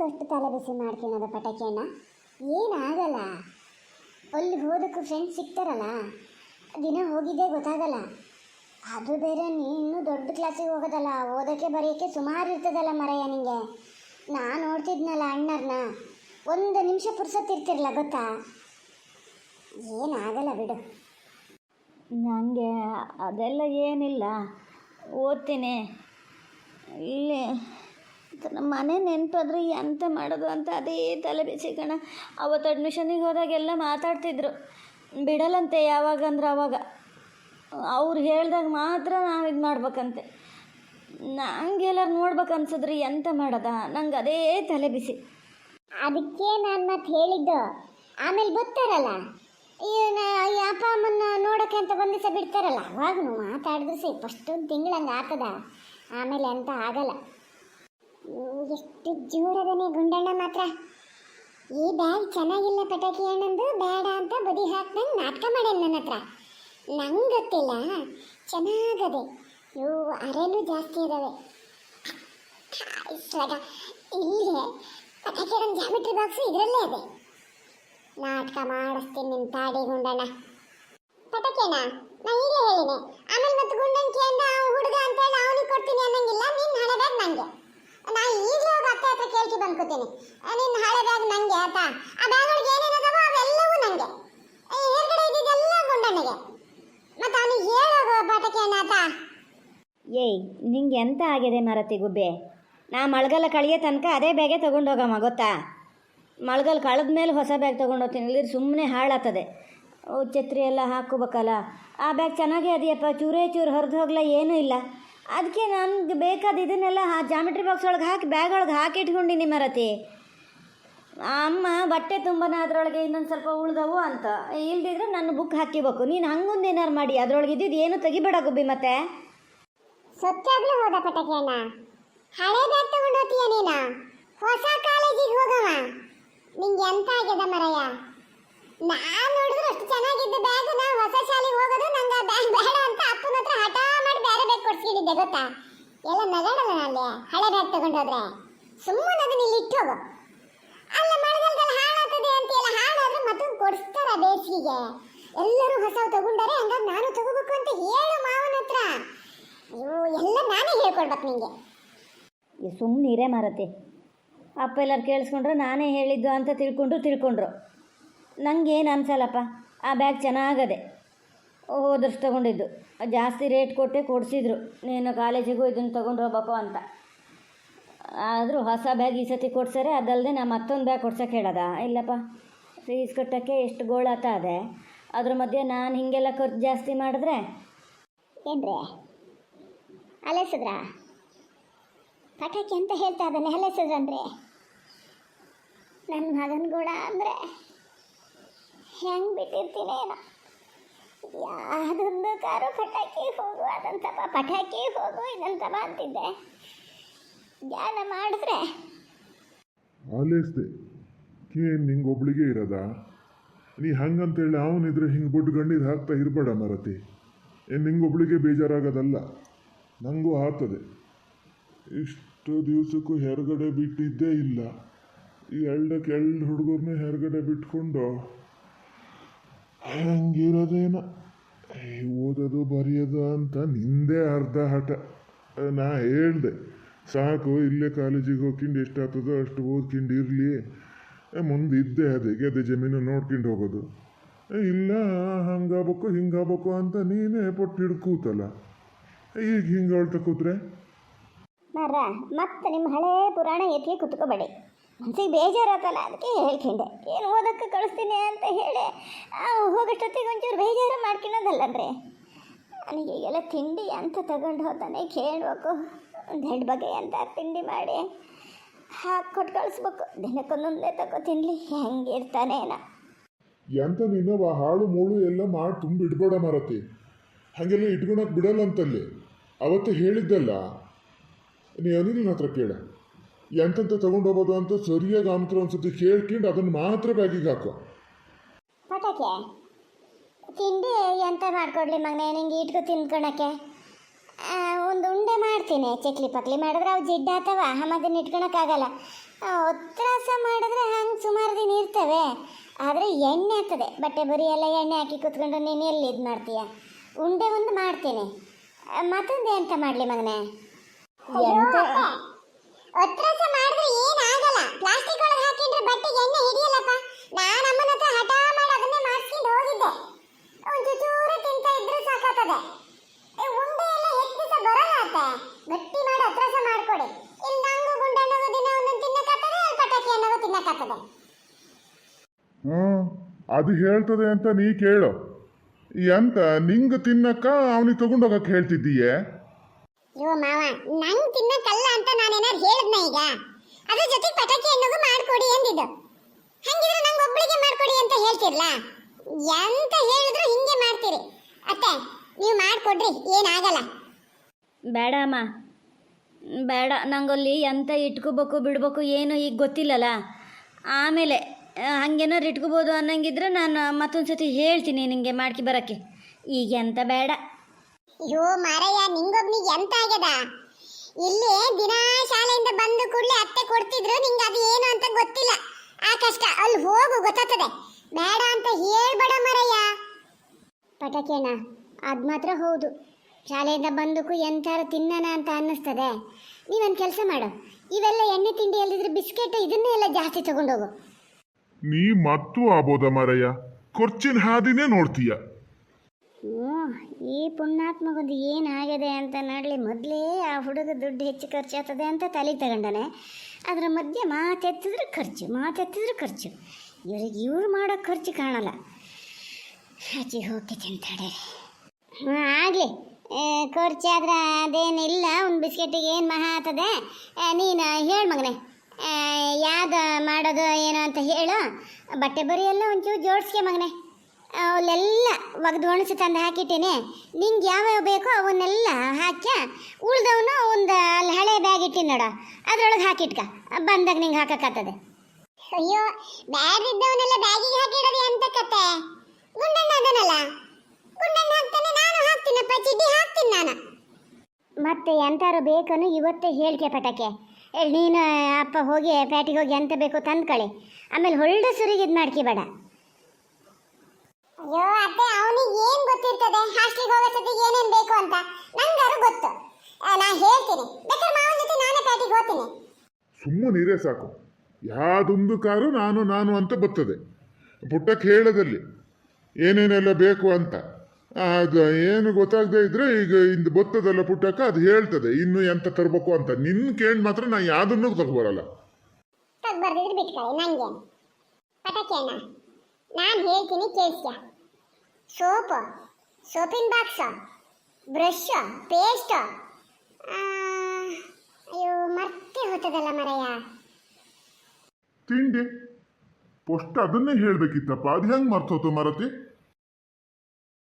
ಯಾಕೆ ಅಷ್ಟು ತಲೆ ಬಿಸಿ ಮಾಡ್ತೀನದ ಪಟಾಕಿಯನ್ನ ಏನಾಗಲ್ಲ ಅಲ್ಲಿ ಹೋದಕ್ಕೂ ಫ್ರೆಂಡ್ಸ್ ಸಿಗ್ತಾರಲ್ಲ, ದಿನ ಹೋಗಿದ್ದೇ ಗೊತ್ತಾಗಲ್ಲ. ಅದು ಬೇರೆ ನೀನು ದೊಡ್ಡ ಕ್ಲಾಸಿಗೆ ಹೋಗೋದಲ್ಲ, ಓದೋಕ್ಕೆ ಬರೆಯೋಕ್ಕೆ ಸುಮಾರು ಇರ್ತದಲ್ಲ ಮರಯ್ಯ ನಿಂಗೆ. ನಾನು ನೋಡ್ತಿದ್ನಲ್ಲ ಅಣ್ಣರನ್ನ ಒಂದು ನಿಮಿಷ ಪುರ್ಸತ್ತಿರ್ತಿರಲ್ಲ ಗೊತ್ತಾ? ಏನಾಗಲ್ಲ ಬಿಡು. ನನಗೆ ಅದೆಲ್ಲ ಏನಿಲ್ಲ. ಓದ್ತೀನಿ. ಇಲ್ಲಿ ನಮ್ಮ ಮನೆ ನೆನಪಾದ್ರೆ ಎಂತ ಮಾಡೋದು ಅಂತ ಅದೇ ತಲೆ ಬಿಸಿ ಕಣ. ಅವತ್ತು ಅಡ್ಮಿಷನಿಗೆ ಹೋದಾಗೆಲ್ಲ ಮಾತಾಡ್ತಿದ್ರು. ಬಿಡಲ್ಲಂತೆ ಯಾವಾಗ ಅಂದ್ರೆ ಅವಾಗ. ಅವ್ರು ಹೇಳ್ದಾಗ ಮಾತ್ರ ನಾವು ಇದು ಮಾಡ್ಬೇಕಂತೆ. ನಂಗೆಲ್ಲರೂ ನೋಡ್ಬೇಕು ಅನ್ಸಿದ್ರಿ ಎಂತ ಮಾಡೋದ. ನಂಗೆ ಅದೇ ತಲೆ ಬಿಸಿ. ಅದಕ್ಕೆ ನಾನು ಮತ್ತೆ ಹೇಳಿದ್ದು, ಆಮೇಲೆ ಬರ್ತಾರಲ್ಲ ಇವನ ಅಪ್ಪ ಅಮ್ಮನ್ನ ನೋಡೋಕೆ ಅಂತ ಒಂದು ದಿವಸ ಬಿಡ್ತಾರಲ್ಲ ಅವಾಗ ಮಾತಾಡಿದ್ರೆ ಸರಿ, ಫಸ್ಟ್ ತಿಂಗಳಂಗೆ ಆಗ್ತದ. ಆಮೇಲೆ ಅಂತ ಆಗಲ್ಲ. ಎಷ್ಟು ಜೋರದನೆ ಗುಂಡಣ್ಣ ಮಾತ್ರ. ಈ ಬ್ಯಾಗ್ ಚೆನ್ನಾಗಿಲ್ಲ ಪಟಾಕಿ ಅಣ್ಣಂದು, ಬೇಡ ಅಂತ ಬದಿ ಹಾಕ್ದಂಗೆ ನಾಟಕ ಮಾಡ್ಯಾನ ನನ್ನ ಹತ್ರ. ನಂಗೆ ಗೊತ್ತಿಲ್ಲ, ಚೆನ್ನಾಗದೆ. ಇವು ಅರೆನೂ ಜಾಸ್ತಿ ಇದಾವೆ ಇವಾಗ ಇಲ್ಲಿಗೆ ಪಟಾಕಿ ಅಣ್ಣ ಜಾಮಿಟ್ರಿ ಬಾಕ್ಸ್ ಇದರಲ್ಲೇ ಇದೆ ನಾಟಕ ಮಾಡಿಸ್ತೀನಿ ನಿಮ್ಮ ತಾಡಿ ಗುಂಡಣ್ಣ. ಪಟಾಕಿಯಣ್ಣ ನಾ ಈಗಲೇ ಹೇಳಿದೆ ಆಮೇಲೆ ಮತ್ತೆ ಗುಂಡನ್ ಕೇಂದ್ರ ಹುಡುಗ ಅಂತ ಹೇಳಿ ಅವನಿಗೆ ಕೊಡ್ತೀನಿ ಅನ್ನಂಗಿಲ್ಲ ನಿನ್ನ ಹಣದಾಗ ನನಗೆ ನಾ ಈಗಲೇ ಹೋಗಿ ಅತ್ತೆ ಹತ್ರ ಕೇಳ್ಕಿ ಬಂದ್ಕೋತೀನಿ. ನಿನ್ನ ಹಳೆ ಬ್ಯಾಗ್ ನನಗೆ ಆತ ಆ ಬ್ಯಾಗ್ ಒಳಗೆ ಏನೇನದಾವೋ ಅವೆಲ್ಲವೂ ನನಗೆ ಹೊರಗಡೆ ಇದ್ದಿದ್ದೆಲ್ಲ ಗುಂಡಣ್ಣಗೆ. ಮತ್ತೆ ಅವನಿಗೆ ಹೇಳೋಗೋ ಪಾಠಕ್ಕೆ ಆತ ಏಯ್, ನಿಂಗೆ ಎಂತ ಆಗಿದೆ ಮರತಿ ಗುಬ್ಬೆ? ನಾ ಮಳೆಗಾಲ ಕಳಿಯೋ ತನಕ ಅದೇ ಬ್ಯಾಗೆ ತೊಗೊಂಡೋಗಮ್ಮ, ಗೊತ್ತಾ? ಮಳೆಗಾಲ ಕಳೆದ ಮೇಲೆ ಹೊಸ ಬ್ಯಾಗ್ ತೊಗೊಂಡೋಗ್ತೀನಿ. ಇಲ್ಲದ್ರೆ ಸುಮ್ಮನೆ ಹಾಳಾಗ್ತದೆ. ಛತ್ರಿ ಎಲ್ಲ ಹಾಕೋಬೇಕಲ್ಲ ಆ ಬ್ಯಾಗ್ ಚೆನ್ನಾಗೇ ಅದೆಯಪ್ಪ. ಚೂರೇ ಚೂರು ಹರಿದು ಹೋಗ್ಲ, ಏನೂ ಇಲ್ಲ. ಅದಕ್ಕೆ ನಮ್ಗೆ ಬೇಕಾದ ಇದನ್ನೆಲ್ಲ ಜಾಮಿಟ್ರಿ ಬಾಕ್ಸ್ ಒಳಗೆ ಹಾಕಿ ಬ್ಯಾಗ್ ಒಳಗೆ ಹಾಕಿ ಇಟ್ಕೊಂಡಿನಿ ಮರತಿ. ಅಮ್ಮ, ಬಟ್ಟೆ ತುಂಬನ ಅದರೊಳಗೆ ಇನ್ನೊಂದು ಸ್ವಲ್ಪ ಉಳ್ದವು ಅಂತ. ಇಲ್ದಿದ್ರೆ ನನ್ನ ಬುಕ್ ಹಾಕಿಬೇಕು. ನೀನು ಹಂಗೊಂದು ಏನಾರು ಮಾಡಿ, ಅದರೊಳಗೆ ಇದ್ದಿದ್ದು ಏನು ತೆಗಿಬೇಡ ಗುಬ್ಬಿ ಮತ್ತೆ. ಸೊತ್ತಾಗ್ಲೂ ಹೋದ ಪಟಾಕಿಯಣ್ಣ. ಹಳೆ ಬ್ಯಾಗ್ ತಗೊಂಡು ಹೋಗ್ತೀಯ ನೀನು? ಹೊಸ ಕಾಲೇಜಿಗೆ ಹೋಗವ? ನಿಂಗೆ ಎಂತ ಆಗ್ಯದ ಮರಯ್ಯ ನಾನು ನೋಡಿದ್ರೆ ಅಷ್ಟು ಚೆನ್ನಾಗಿದ್ದ ಬ್ಯಾಗ್ ನಾ ಹೊಸ ಶಾಲೆಗೆ ಹೋಗೋದು ನಂಗೆ ಬ್ಯಾಗ್ ಬೇಡ ಅಂತ ಅಪ್ಪನ ಹತ್ರ ಹಠ ಮಾಡಿ ಬೇರೆ ಬ್ಯಾಗ್ ಗೊತ್ತಾ? ಎಲ್ಲ ನಗಾಡಲ್ಲ ಅಲ್ಲಿ ಹಳೆ ಬ್ಯಾಗ್ ತಗೊಂಡು ಹೋದ್ರೆ. ಸುಮ್ಮನೆ ಅದನ್ನ ಇಲ್ಲಿ ಇಟ್ಟು ಹೋಗು. ಅಲ್ಲ, ಮಳೆಗಾಲದಲ್ಲಿ ಹಾಳಾಗ್ತದೆ ಅಂತ ಎಲ್ಲ ಹಾಳಾದ್ರೆ ಮತ್ತೆ ಕೊಡಿಸ್ತಾರ ಬೇಸಿಗೆಗೆ? ಎಲ್ಲರೂ ಹೊಸ ತಗೊಂಡಾರೆ ಹಂಗಾಗಿ ನಾನು ತಗೋಬೇಕು ಅಂತ ಹೇಳು ಮಾವನ ಹತ್ರ. ಅಯ್ಯೋ, ಎಲ್ಲ ನಾನೇ ಹೇಳ್ಕೊಡ್ಬೇಕು ನಿಂಗೆ. ಸುಮ್ಮನಿರೇ ಮಾರತಿ ಅಪ್ಪ ಎಲ್ಲರೂ ಕೇಳಿಸ್ಕೊಂಡ್ರು ನಾನೇ ಹೇಳಿದ್ದು ಅಂತ ತಿಳ್ಕೊಂಡ್ರು ತಿಳ್ಕೊಂಡ್ರು. ನನಗೇನು ಅನ್ಸಲ್ಲಪ್ಪ? ಆ ಬ್ಯಾಗ್ ಚೆನ್ನಾಗದೆ. ಹೋದಷ್ಟು ತೊಗೊಂಡಿದ್ದು. ಜಾಸ್ತಿ ರೇಟ್ ಕೊಟ್ಟೆ ಕೊಡಿಸಿದ್ರು. ನೀನು ಕಾಲೇಜಿಗೂ ಇದನ್ನು ತೊಗೊಂಡು ಹೋಗಪ್ಪ ಅಂತ. ಆದರೂ ಹೊಸ ಬ್ಯಾಗ್ ಈ ಸತಿ ಕೊಡ್ಸಾರೆ ಅದಲ್ಲದೆ ನಾ ಮತ್ತೊಂದು ಬ್ಯಾಗ್ ಕೊಡ್ಸೋಕೆ ಹೇಳದ? ಇಲ್ಲಪ್ಪ ಫೀಸ್ ಕಟ್ಟೋಕ್ಕೆ ಎಷ್ಟು ಗೋಳಾತ ಅದೆ. ಅದ್ರ ಮಧ್ಯೆ ನಾನು ಹೀಗೆಲ್ಲ ಖರ್ಚು ಜಾಸ್ತಿ ಮಾಡಿದ್ರೆ? ಏನ್ರಿ? ಅಲೆಸಿದ್ರ ಪಟಾಕಿ ಅಂತ ಹೇಳ್ತಾ ಇದ್ದಾನೆ ಅಲೆಸಿದ್ರಂದ್ರೆ ನನ್ನ ಮಗನ ಗೋಳ ಅಂದರೆ ಹೆಂಗೆ ಬಿಟ್ಟಿರ್ತೀನಿ ಏನೋ ಯಾವುದೊಂದು ಕಾರು ಪಟಾಕಿ ಹೋಗು ಅದಂತಪ್ಪ ಪಟಾಕಿ ಹೋಗು ಇದಂತಪ್ಪ ಅಂತಿದ್ದೆ. ಧ್ಯಾನ ಮಾಡಿದ್ರೆ? ಆಲೇಸ್ದೆ ಕೇ ನಿಂಗೊಬ್ಳಿಗೆ ಇರೋದ? ನೀ ಹಂಗಂತೇಳಿ ಅವನಿದ್ರೆ ಹಿಂಗೆ ಬುಡ್ ಗಣ್ಣೀರು ಹಾಕ್ತಾ ಇರಬೇಡ ಮರತಿ. ಏನು ನಿಂಗೊಬ್ಳಿಗೆ ಬೇಜಾರಾಗೋದಲ್ಲ? ನನಗೂ ಆಗ್ತದೆ ಇಷ್ಟು ದಿವಸಕ್ಕೂ ಹೊರಗಡೆ ಬಿಟ್ಟಿದ್ದೇ ಇಲ್ಲ. ಈ ಎಳ್ಳಕ್ಕೆ ಎಳ್ಳು ಹುಡುಗರನ್ನೇ ಹೊರಗಡೆ ಬಿಟ್ಕೊಂಡು? ಹೆಂಗಿರೋದೇನೋ. ಓದೋದು ಬರೆಯೋದು ಅಂತ ನಿಂದೇ ಅರ್ಧ ಹಠ. ನಾ ಹೇಳ್ದೆ, ಸಾಕು, ಇಲ್ಲೇ ಕಾಲೇಜಿಗೆ ಹೋಗ್ಕೊಂಡು ಎಷ್ಟಾಗ್ತದೋ ಅಷ್ಟು ಓದ್ಕೊಂಡು ಇರಲಿ. ಮುಂದೆ ಇದ್ದೆ ಅದೇ, ಗೆದ್ದೆ ಜಮೀನು ನೋಡ್ಕೊಂಡು ಹೋಗೋದು. ಇಲ್ಲ, ಹಂಗಾಗಬೇಕು, ಹಿಂಗಾಗಬೇಕು ಅಂತ ನೀನೇ ಪೊಟ್ಟು ಹಿಡ್ಕೂತಲ್ಲ ಈಗ ಹಿಂಗೆ ಹೇಳ್ತಾ ಕೂತ್ರೆ ಮತ್ತೆ ನಿಮ್ಮ ಹಳೆ ಪುರಾಣ ಎತ್ತಿ ಕುತ್ಕೋಬೇಡಿ. ಮನ್ಸಿಗೆ ಬೇಜಾರಾತಲ್ಲ, ಅದಕ್ಕೆ ಹೇಳ್ಕೊಂಡೆ. ಏನು ಓದಕ್ಕೆ ಕಳಿಸ್ತೀನಿ ಅಂತ ಹೇಳಿ ಹೋಗೋಷ್ಟೊತ್ತಿಗೆ ಒಂಚೂರು ಬೇಜಾರು ಮಾಡ್ಕೊಳ್ಳೋದಲ್ಲನ್ರಿ ನನಗೆ ಎಲ್ಲ ತಿಂಡಿ ಅಂತ ತಗೊಂಡು ಹೋದಾನೆ, ಕೇಳಬೇಕು, ಒಂದು ಎರಡು ಬಗೆ ಅಂತ ತಿಂಡಿ ಮಾಡಿ ಹಾಕಿ ಕೊಟ್ಟು ಕಳಿಸ್ಬೇಕು. ದಿನಕ್ಕೊಂದೊಂದೇ ತಗೋ ತಿನ್ಲಿ ಹೆಂಗಿರ್ತಾನೆ ಏನೋ. ಎಂತ ನೀನು, ಆ ಹಾಳು ಮೂಳು ಎಲ್ಲ ಮಾಡಿ ತುಂಬಿಡ್ಬೇಡ ಮರತಿ. ಹಾಗೆಲ್ಲ ಇಟ್ಕೊಳಕ್ ಬಿಡಲ್ಲ ಅಂತಲ್ಲಿ. ಅವತ್ತು ಹೇಳಿದ್ದಲ್ಲ. ನೀ ಅನಿಲ್ನ ಹತ್ರ ಕೇಳ. ಎಂತೆಂತ ತಗೊಂಡೋಗೋದು ಅಂತ ಸರಿಯಾಗಿ ಅನ್ಕರ ಒಂದ್ಸತಿ ಕೇಳ್ಕೊಂಡು ಅದನ್ನು ಮಾತ್ರ ಬ್ಯಾಗಿಗೆ ಹಾಕು ಪಟಾಕೆ? ತಿಂಡಿ ಎಂತ ಮಾಡ್ಕೊಡ್ಲಿ ಮಗನೆ? ನಿಂಗೆ ಇಟ್ಕೊ ತಿನ್ಕೊಳಕ್ಕೆ ಒಂದು ಉಂಡೆ ಮಾಡ್ತೀನಿ. ಚಕ್ಲಿ ಪಕ್ಲಿ ಮಾಡಿದ್ರೆ ಅವು ಜಿಡ್ಡ ಆತವ ಅದನ್ನ ಇಟ್ಕೊಳಕ್ಕಾಗಲ್ಲ ಒತ್ತರಾಸ ಮಾಡಿದ್ರೆ ಹಂಗೆ ಸುಮಾರು ದಿನ ಇರ್ತವೆ. ಆದರೆ ಎಣ್ಣೆ ಆಗ್ತದೆ. ಬಟ್ಟೆ ಬರಿ ಎಲ್ಲ ಎಣ್ಣೆ ಹಾಕಿ ಕುತ್ಕೊಂಡು ನೀನು ಎಲ್ಲಿ ಇದು ಮಾಡ್ತೀಯ? ಉಂಡೆ ಒಂದು ಮಾಡ್ತೀನಿ. ಮತ್ತೊಂದು ಎಂತ ಮಾಡಲಿ ಮಗನೇ? ಎಂತ ಒತ್ತರಾಸ ಮಾಡಿದ್ರೆ ಏನಾಗಲ್ಲ ಪ್ಲಾಸ್ಟಿಕ್ ಒಳಗೆ ಹಾಕಿದ್ರೆ ಬಟ್ಟೆಗೆ ಎಣ್ಣೆ ಹಿಡಿಯಲ್ಲಪ್ಪ ನಾನು ಅಮ್ಮನ ಹತ್ರ ಹಠ ಮಾಡಿ ಅದನ್ನೇ ಮಾಡಿಸ್ಕೊಂಡು ಹೋಗಿದ್ದೆ ಒಂದು ಚೂರು ತಿಂತ ಇದ್ರೆ ಸಾಕಾಗ್ತದೆ ಏ, ಉಂಡೆ ಎಲ್ಲ ಹೆಚ್ಚು ದಿವಸ ಬರಲ್ಲ ಅತ್ತೆ ಗಟ್ಟಿ ಮಾಡಿ ಒತ್ತರಾಸ ಮಾಡ್ಕೊಡಿ ಇಲ್ಲಿ ನಂಗೂ ಗುಂಡೆ ಅನ್ನೋದು ದಿನ ಒಂದೊಂದು ತಿನ್ನಕ್ಕಾಗ್ತದೆ ಅಲ್ಲಿ ಅನ್ನೋದು ತಿನ್ನಕ್ಕಾಗ್ತದೆ ಅದು ಹೇಳ್ತದೆ ಅಂತ ನೀ ಕೇಳು. ಎಂತ ನಿಂಗೆ ತಿನ್ನಕ್ಕ ಅವನಿಗೆ ತಗೊಂಡೋಗಕ್ಕೆ ಹೇಳ್ತಿದ್ದೀಯೇ? ಅಯ್ಯೋ ಮಾವ ನಂಗ್ ತಿನ್ನಕ್ಕಲ್ಲ ಅಂತ ನಾನೇನಾದ್ರು ಹೇಳಿದ್ನ ಈಗ? ಅದ್ರ ಜೊತೆ ಪಟಾಕಿ ಅನ್ನೋದು ಮಾಡ್ಕೊಡಿ ಎಂದಿದ್ದು. ಹಂಗಿದ್ರೆ ನಂಗೆ ಒಬ್ಬಳಿಗೆ ಮಾಡ್ಕೊಡಿ ಅಂತ ಹೇಳ್ತಿರ್ಲ? ಎಂತ ಹೇಳಿದ್ರು ಹಿಂಗೆ ಮಾಡ್ತೀರಿ. ಅತ್ತೆ ನೀವು ಮಾಡ್ಕೊಡ್ರಿ ಏನಾಗಲ್ಲ. ಬೇಡ ಅಮ್ಮ. ಬೇಡ ನಂಗಲ್ಲಿ ಎಂತ ಇಟ್ಕೋಬೇಕು ಬಿಡ್ಬೇಕು ಏನು ಈಗ ಗೊತ್ತಿಲ್ಲಲ್ಲ. ಆಮೇಲೆ ಹಾಗೇನಾದ್ರು ಇಟ್ಕೋಬೋದು ಅನ್ನಂಗಿದ್ರೆ ನಾನು ಮತ್ತೊಂದು ಸತಿ ಹೇಳ್ತೀನಿ ನಿಮಗೆ ಮಾಡ್ಕಿ ಬರೋಕ್ಕೆ. ಈಗ ಎಂತ ಬೇಡ. ಅಯ್ಯೋ ಮಾರಯ್ಯ, ನಿಂಗೊಬ್ನಿಗೆ ಎಂತ ಆಗ್ಯದ? ಇಲ್ಲಿ ದಿನ ಶಾಲೆಯಿಂದ ಬಂದು ಕೂಡಲೇ ಅತ್ತೆ ಕೊಡ್ತಿದ್ರು, ನಿಂಗೆ ಅದು ಏನು ಅಂತ ಗೊತ್ತಿಲ್ಲ. ಆ ಕಷ್ಟ ಅಲ್ಲಿ ಹೋಗು, ಗೊತ್ತಾಗ್ತದೆ. ಬೇಡ ಅಂತ ಹೇಳ್ಬೇಡ ಮರಯ್ಯ. ಪಟಾಕಿಯಣ್ಣ ಅದು ಮಾತ್ರ ಹೌದು. ಶಾಲೆಯಿಂದ ಬಂದಕ್ಕೂ ಎಂಥಾರು ತಿನ್ನೋಣ ಅಂತ ಅನ್ನಿಸ್ತದೆ. ನೀವೊಂದು ಕೆಲಸ ಮಾಡು. ಇವೆಲ್ಲ ಎಣ್ಣೆ ತಿಂಡಿ ಅಲ್ಲಿದ್ರೆ ಬಿಸ್ಕೆಟ್ ಇದನ್ನೇ ಎಲ್ಲ ಜಾಸ್ತಿ ತಗೊಂಡೋಗು. ನೀ ಮತ್ತೂ ಆಬೋದ ಮರಯ್ಯ? ಕೊರ್ಚಿನ ಹಾದಿನೇ ನೋಡ್ತೀಯ. ಹ್ಞೂ ಈ ಪುಣ್ಯಾತ್ಮಗೊಂದು ಏನಾಗಿದೆ ಅಂತ ನೋಡಲಿ. ಮೊದಲೇ ಆ ಹುಡುಗ ದುಡ್ಡು ಹೆಚ್ಚು ಖರ್ಚಾಗ್ತದೆ ಅಂತ ತಲೆ ತಗೊಂಡನೆ. ಅದರ ಮಧ್ಯೆ ಮಾತೆತ್ತಿದ್ರೆ ಖರ್ಚು ಮಾತೆತ್ತಿದ್ರೆ ಖರ್ಚು. ಇವ್ರಿಗೆ ಇವ್ರು ಮಾಡೋ ಖರ್ಚು ಕಾಣಲ್ಲ. ಹಚ್ಚಿ ಹೋಗ್ತೈತೆ ತಿಂತಾಳೆ ಹಾಂ ಆಗಲಿ. ಖರ್ಚಾದ್ರೆ ಅದೇನಿಲ್ಲ ಒಂದು ಬಿಸ್ಕೆಟಿಗೆ ಏನು ಮಹಾ ಆಗ್ತದೆ? ಆ, ನೀನು ಹೇಳು ಮಗನೇ. ಯಾವ್ದು ಮಾಡೋದು ಏನು ಅಂತ ಹೇಳು. ಬಟ್ಟೆ ಬರಿ ಎಲ್ಲ ಒಂಚೂರು ಜೋಡಿಸ್ಕೆ ಮಗನೇ. ಅವಲ್ಲೆಲ್ಲ ಒಗೆದು ಒಣಸಿ ತಂದು ಹಾಕಿಟ್ಟೇನೆ. ನಿಂಗೆ ಯಾವ್ಯಾವ ಬೇಕೋ ಅವನ್ನೆಲ್ಲ ಹಾಕ್ಯ. ಉಳ್ದವನು ಒಂದು ಅಲ್ಲಿ ಹಳೆ ಬ್ಯಾಗ್ ಇಟ್ಟಿನಿ ನೋಡ. ಅದ್ರೊಳಗೆ ಹಾಕಿಟ್ಕ. ಬಂದಾಗ ನಿಂಗೆ ಹಾಕಕ್ಕಾಗ್ತದೆ ಅಯ್ಯೋ ಬ್ಯಾಗ್ ಇದ್ದವನ್ನೆಲ್ಲ ಬ್ಯಾಗಿಗೆ ಹಾಕಿಡೋದು ಎಂತ ಕತೆ ಗುಂಡಣ್ಣ ಅದನಲ್ಲ ಗುಂಡಣ್ಣ ಹಾಕ್ತಾನೆ ನಾನು ಹಾಕ್ತೀನಪ್ಪ ಚಿಡ್ಡಿ ಹಾಕ್ತೀನಿ ನಾನು ಮತ್ತೆ ಎಂತಾರು ಬೇಕನ್ನು ಇವತ್ತೇ ಹೇಳ್ಕೆ ಪಟಕೆ. ಏ, ನೀನು ಅಪ್ಪ ಹೋಗಿ ಪ್ಯಾಟಿಗೆ ಹೋಗಿ ಎಂತ ಬೇಕು ತಂದ್ಕೊಳ್ಳಿ ಆಮೇಲೆ ಹೊಳ್ಳ ಸುರಿಗೆ ಇದು ಮಾಡ್ಕಿಬೇಡ ಅಯ್ಯೋ ಅತ್ತೆ ಅವನಿಗೆ ಏನು ಗೊತ್ತಿರ್ತದೆ? ಹಾಸ್ಟೆಲ್ಗೆ ಹೋಗೋ ಸತಿಗೆ ಏನೇನ್ ಬೇಕು ಅಂತ? ನಂಗಾರು ಗೊತ್ತು. ಆ, ನಾ ಹೇಳ್ತೀನಿ. ಬೇಕಾದ್ರೆ ಮಾವನ ಜೊತೆ ನಾನೇ ಪ್ಯಾಟಿಗೆ ಹೋಗ್ತೀನಿ. ಸುಮ್ಮನಿರೇ ಸಾಕು. ಯಾವುದೊಂದು ಕಾರು ನಾನು ನಾನು ಅಂತ ಬರ್ತದೆ. ಪುಟ್ಟಕ್ಕೆ ಹೇಳದಲ್ಲಿ ಏನೇನೆಲ್ಲ ಬೇಕು ಅಂತ. ಅದು ಏನು ಗೊತ್ತಾಗದೇ ಇದ್ರೆ ಈಗ ಇಂದು ಬತ್ತದೆಲ್ಲ ಪುಟ್ಟಕ್ಕ ಅದು ಹೇಳ್ತದೆ ಇನ್ನು ಎಂತ ತರಬೇಕು ಅಂತ. ನಿನ್ ಕೇಳಿ ಮಾತ್ರ ನಾ ಯಾವ್ದನ್ನು ತಗೊಬರಲ್ಲ ತಗ್ ಬರ್ದಿದ್ರೆ ಬಿಟ್ಕೊಳ್ಳಿ ನಂಗೆ. ಪಟಾಕಿ ಅಣ್ಣ. ನಾನು ಹೇಳ್ತೀನಿ ಕೇಳಿಸ್ಯ. ಸೋಪು ಸೋಪಿನ ಬಾಕ್ಸ್ ಬ್ರಷ್ ಪೇಸ್ಟ್. ಅಯ್ಯೋ ಮರ್ತಿ ಹೋಗ್ತದಲ್ಲ ಮರಯ್ಯ. ತಿಂಡಿ? ಪೋಸ್ಟ್ ಅದನ್ನೇ ಹೇಳ್ಬೇಕಿತ್ತಪ್ಪ. ಅದು ಹೆಂಗೆ ಮರ್ತೋತು ಮರತಿ?